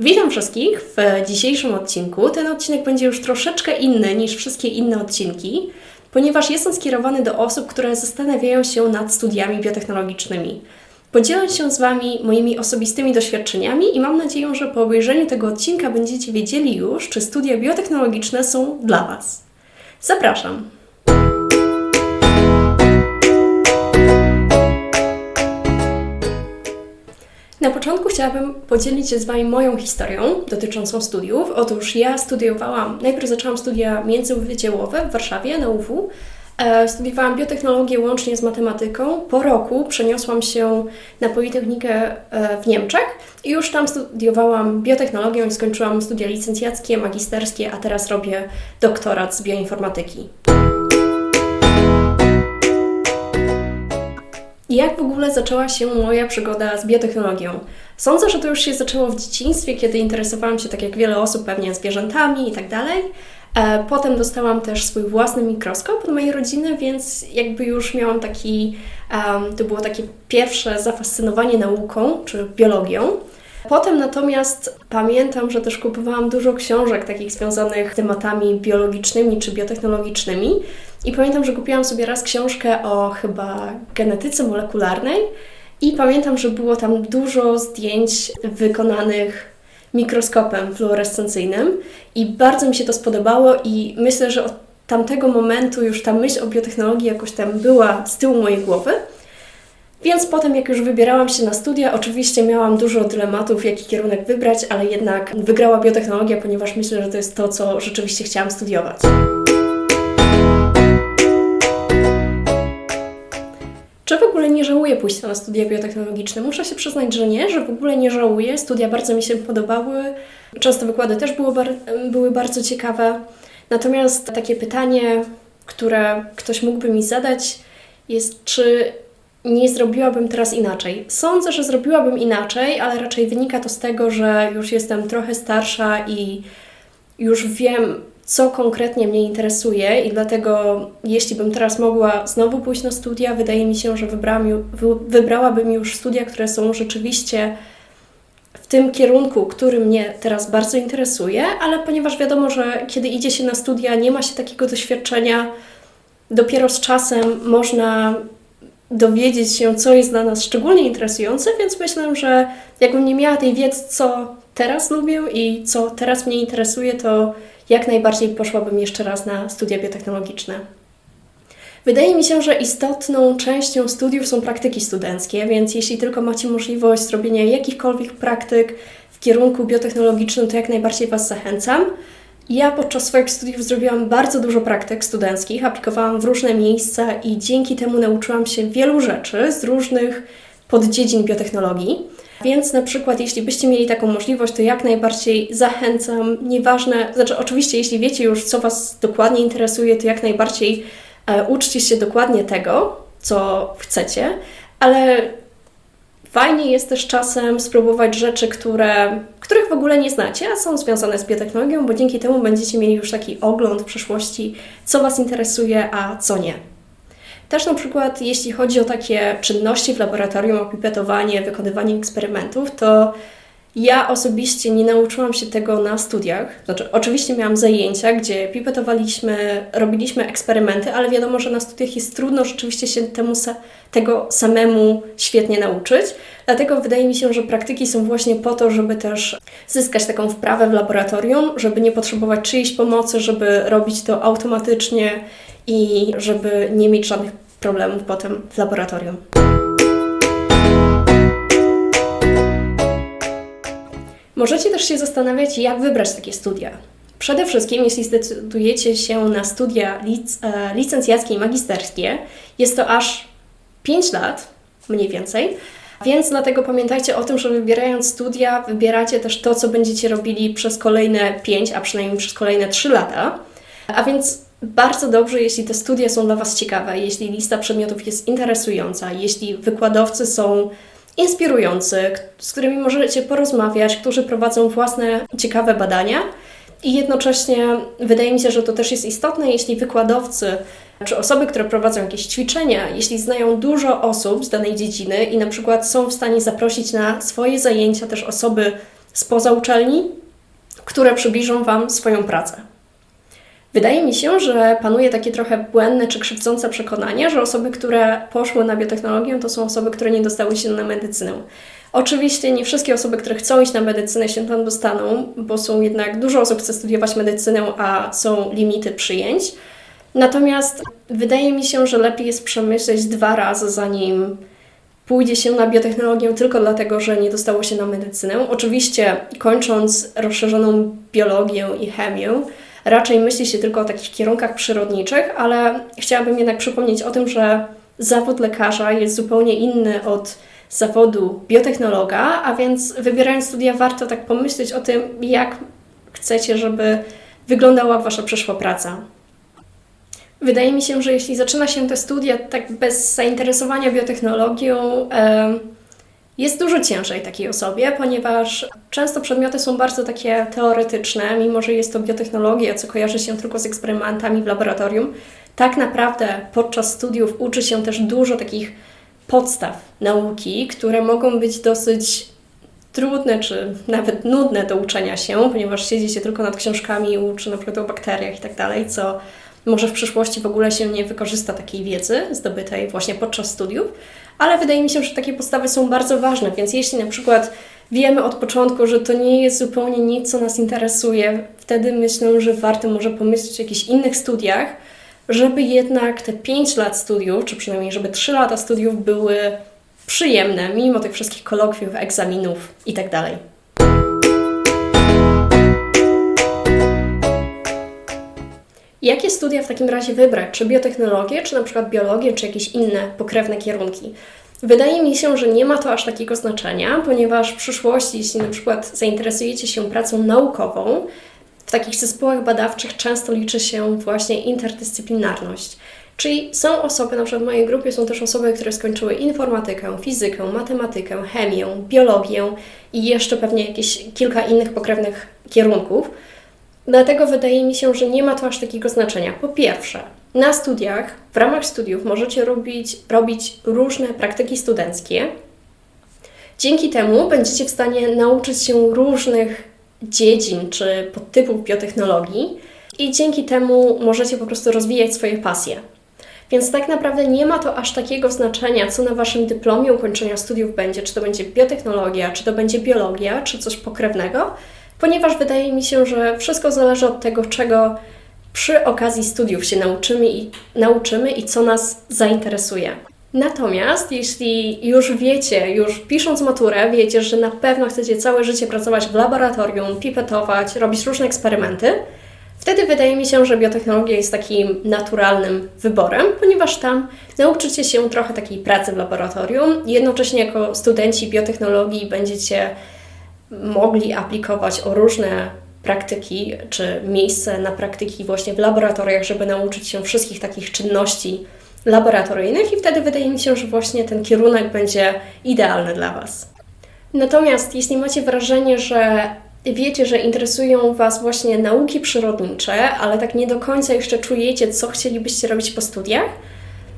Witam wszystkich w dzisiejszym odcinku. Ten odcinek będzie już troszeczkę inny niż wszystkie inne odcinki, ponieważ jest on skierowany do osób, które zastanawiają się nad studiami biotechnologicznymi. Podzielę się z Wami moimi osobistymi doświadczeniami i mam nadzieję, że po obejrzeniu tego odcinka będziecie wiedzieli już, czy studia biotechnologiczne są dla Was. Zapraszam! Na początku chciałabym podzielić się z Wami moją historią dotyczącą studiów. Otóż ja studiowałam, najpierw zaczęłam studia międzywydziałowe w Warszawie na UW. E, studiowałam biotechnologię łącznie z matematyką. Po roku przeniosłam się na Politechnikę e, w Niemczech i już tam studiowałam biotechnologię i skończyłam studia licencjackie, magisterskie, a teraz robię doktorat z bioinformatyki. Jak w ogóle zaczęła się moja przygoda z biotechnologią? Sądzę, że to już się zaczęło w dzieciństwie, kiedy interesowałam się, tak jak wiele osób, pewnie zwierzętami i tak dalej. E, potem dostałam też swój własny mikroskop od mojej rodziny, więc jakby już miałam taki, to było takie pierwsze zafascynowanie nauką czy biologią. Potem natomiast pamiętam, że też kupowałam dużo książek takich związanych z tematami biologicznymi czy biotechnologicznymi. I pamiętam, że kupiłam sobie raz książkę o chyba genetyce molekularnej. I pamiętam, że było tam dużo zdjęć wykonanych mikroskopem fluorescencyjnym i bardzo mi się to spodobało i myślę, że od tamtego momentu już ta myśl o biotechnologii jakoś tam była z tyłu mojej głowy. Więc potem, jak już wybierałam się na studia, oczywiście miałam dużo dylematów, jaki kierunek wybrać, ale jednak wygrała biotechnologia, ponieważ myślę, że to jest to, co rzeczywiście chciałam studiować. Czy w ogóle nie żałuję pójścia na studia biotechnologiczne? Muszę się przyznać, że nie, że w ogóle nie żałuję. Studia bardzo mi się podobały. Często wykłady też było bar były bardzo ciekawe. Natomiast takie pytanie, które ktoś mógłby mi zadać, jest, czy nie zrobiłabym teraz inaczej. Sądzę, że zrobiłabym inaczej, ale raczej wynika to z tego, że już jestem trochę starsza i już wiem, co konkretnie mnie interesuje, i dlatego, jeśli bym teraz mogła znowu pójść na studia, wydaje mi się, że wybrałam, wybrałabym już studia, które są rzeczywiście w tym kierunku, który mnie teraz bardzo interesuje, ale ponieważ wiadomo, że kiedy idzie się na studia, nie ma się takiego doświadczenia, dopiero z czasem można dowiedzieć się, co jest dla nas szczególnie interesujące, więc myślę, że jakbym nie miała tej wiedzy, co teraz lubię i co teraz mnie interesuje, to jak najbardziej poszłabym jeszcze raz na studia biotechnologiczne. Wydaje mi się, że istotną częścią studiów są praktyki studenckie, więc jeśli tylko macie możliwość zrobienia jakichkolwiek praktyk w kierunku biotechnologicznym, to jak najbardziej Was zachęcam. Ja podczas swoich studiów zrobiłam bardzo dużo praktyk studenckich, aplikowałam w różne miejsca i dzięki temu nauczyłam się wielu rzeczy z różnych poddziedzin biotechnologii. Więc na przykład, jeśli byście mieli taką możliwość, to jak najbardziej zachęcam, nieważne, znaczy oczywiście, jeśli wiecie już, co Was dokładnie interesuje, to jak najbardziej e, uczcie się dokładnie tego, co chcecie, ale fajnie jest też czasem spróbować rzeczy, które, których w ogóle nie znacie, a są związane z biotechnologią, bo dzięki temu będziecie mieli już taki ogląd w przyszłości, co Was interesuje, a co nie. Też na przykład jeśli chodzi o takie czynności w laboratorium, opipetowanie, wykonywanie eksperymentów, to ja osobiście nie nauczyłam się tego na studiach. Znaczy, oczywiście miałam zajęcia, gdzie pipetowaliśmy, robiliśmy eksperymenty, ale wiadomo, że na studiach jest trudno rzeczywiście się temu tego samemu świetnie nauczyć. Dlatego wydaje mi się, że praktyki są właśnie po to, żeby też zyskać taką wprawę w laboratorium, żeby nie potrzebować czyjejś pomocy, żeby robić to automatycznie i żeby nie mieć żadnych problemów potem w laboratorium. Możecie też się zastanawiać, jak wybrać takie studia. Przede wszystkim, jeśli zdecydujecie się na studia lic e, licencjackie i magisterskie, jest to aż 5 lat, mniej więcej. Więc dlatego pamiętajcie o tym, że wybierając studia, wybieracie też to, co będziecie robili przez kolejne 5, a przynajmniej przez kolejne 3 lata. A więc bardzo dobrze, jeśli te studia są dla Was ciekawe, jeśli lista przedmiotów jest interesująca, jeśli wykładowcy są inspirujący, z którymi możecie porozmawiać, którzy prowadzą własne ciekawe badania. I jednocześnie wydaje mi się, że to też jest istotne, jeśli wykładowcy czy osoby, które prowadzą jakieś ćwiczenia, jeśli znają dużo osób z danej dziedziny i na przykład są w stanie zaprosić na swoje zajęcia też osoby spoza uczelni, które przybliżą Wam swoją pracę. Wydaje mi się, że panuje takie trochę błędne czy krzywdzące przekonanie, że osoby, które poszły na biotechnologię, to są osoby, które nie dostały się na medycynę. Oczywiście nie wszystkie osoby, które chcą iść na medycynę, się tam dostaną, bo są jednak dużo osób chce studiować medycynę, a są limity przyjęć. Natomiast wydaje mi się, że lepiej jest przemyśleć dwa razy, zanim pójdzie się na biotechnologię tylko dlatego, że nie dostało się na medycynę. Oczywiście, kończąc rozszerzoną biologię i chemię, raczej myśli się tylko o takich kierunkach przyrodniczych, ale chciałabym jednak przypomnieć o tym, że zawód lekarza jest zupełnie inny od zawodu biotechnologa, a więc wybierając studia warto tak pomyśleć o tym, jak chcecie, żeby wyglądała Wasza przyszła praca. Wydaje mi się, że jeśli zaczyna się te studia tak bez zainteresowania biotechnologią, jest dużo ciężej takiej osobie, ponieważ często przedmioty są bardzo takie teoretyczne, mimo że jest to biotechnologia, co kojarzy się tylko z eksperymentami w laboratorium. Tak naprawdę podczas studiów uczy się też dużo takich podstaw nauki, które mogą być dosyć trudne czy nawet nudne do uczenia się, ponieważ siedzi się tylko nad książkami i uczy na przykład o bakteriach i tak dalej, co może w przyszłości w ogóle się nie wykorzysta takiej wiedzy zdobytej właśnie podczas studiów, ale wydaje mi się, że takie podstawy są bardzo ważne, więc jeśli na przykład wiemy od początku, że to nie jest zupełnie nic, co nas interesuje, wtedy myślę, że warto może pomyśleć o jakichś innych studiach, żeby jednak te 5 lat studiów, czy przynajmniej żeby 3 lata studiów były przyjemne, mimo tych wszystkich kolokwiów, egzaminów itd. Jakie studia w takim razie wybrać? Czy biotechnologię, czy na przykład biologię, czy jakieś inne pokrewne kierunki? Wydaje mi się, że nie ma to aż takiego znaczenia, ponieważ w przyszłości, jeśli na przykład zainteresujecie się pracą naukową, w takich zespołach badawczych często liczy się właśnie interdyscyplinarność. Czyli są osoby, na przykład w mojej grupie są też osoby, które skończyły informatykę, fizykę, matematykę, chemię, biologię i jeszcze pewnie jakieś kilka innych pokrewnych kierunków. Dlatego wydaje mi się, że nie ma to aż takiego znaczenia. Po pierwsze, na studiach, w ramach studiów możecie robić, robić różne praktyki studenckie. Dzięki temu będziecie w stanie nauczyć się różnych dziedzin czy podtypów biotechnologii i dzięki temu możecie po prostu rozwijać swoje pasje. Więc tak naprawdę nie ma to aż takiego znaczenia, co na Waszym dyplomie ukończenia studiów będzie, czy to będzie biotechnologia, czy to będzie biologia, czy coś pokrewnego, ponieważ wydaje mi się, że wszystko zależy od tego, czego przy okazji studiów się nauczymy i, nauczymy i co nas zainteresuje. Natomiast jeśli już wiecie, już pisząc maturę, wiecie, że na pewno chcecie całe życie pracować w laboratorium, pipetować, robić różne eksperymenty, wtedy wydaje mi się, że biotechnologia jest takim naturalnym wyborem, ponieważ tam nauczycie się trochę takiej pracy w laboratorium. Jednocześnie jako studenci biotechnologii będziecie mogli aplikować o różne praktyki, czy miejsce na praktyki właśnie w laboratoriach, żeby nauczyć się wszystkich takich czynności laboratoryjnych i wtedy wydaje mi się, że właśnie ten kierunek będzie idealny dla Was. Natomiast jeśli macie wrażenie, że wiecie, że interesują Was właśnie nauki przyrodnicze, ale tak nie do końca jeszcze czujecie, co chcielibyście robić po studiach,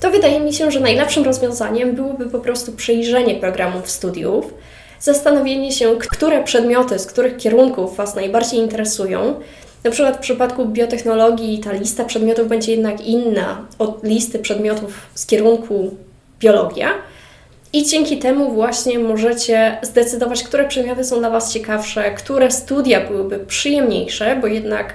to wydaje mi się, że najlepszym rozwiązaniem byłoby po prostu przejrzenie programów studiów, zastanowienie się, które przedmioty z których kierunków Was najbardziej interesują. Na przykład w przypadku biotechnologii ta lista przedmiotów będzie jednak inna od listy przedmiotów z kierunku biologia. I dzięki temu właśnie możecie zdecydować, które przedmioty są dla Was ciekawsze, które studia byłyby przyjemniejsze, bo jednak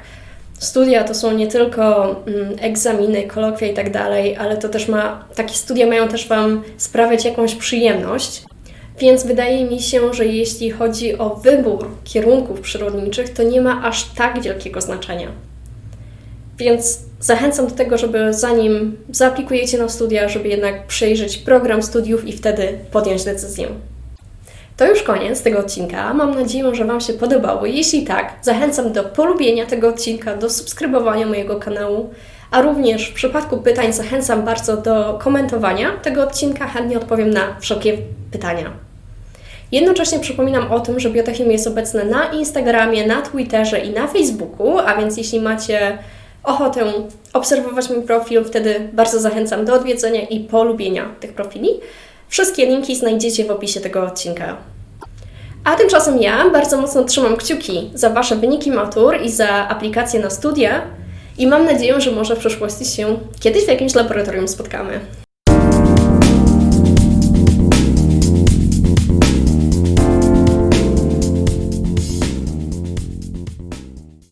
studia to są nie tylko mm, egzaminy, kolokwia i tak dalej, ale to też ma, takie studia mają też Wam sprawiać jakąś przyjemność. Więc wydaje mi się, że jeśli chodzi o wybór kierunków przyrodniczych, to nie ma aż tak wielkiego znaczenia. Więc zachęcam do tego, żeby zanim zaaplikujecie na studia, żeby jednak przejrzeć program studiów i wtedy podjąć decyzję. To już koniec tego odcinka. Mam nadzieję, że Wam się podobało. Jeśli tak, zachęcam do polubienia tego odcinka, do subskrybowania mojego kanału, a również w przypadku pytań zachęcam bardzo do komentowania tego odcinka. Chętnie odpowiem na wszelkie pytania. Jednocześnie przypominam o tym, że Biotechim jest obecny na Instagramie, na Twitterze i na Facebooku, a więc jeśli macie ochotę obserwować mój profil, wtedy bardzo zachęcam do odwiedzenia i polubienia tych profili. Wszystkie linki znajdziecie w opisie tego odcinka. A tymczasem ja bardzo mocno trzymam kciuki za Wasze wyniki matur i za aplikacje na studia i mam nadzieję, że może w przyszłości się kiedyś w jakimś laboratorium spotkamy.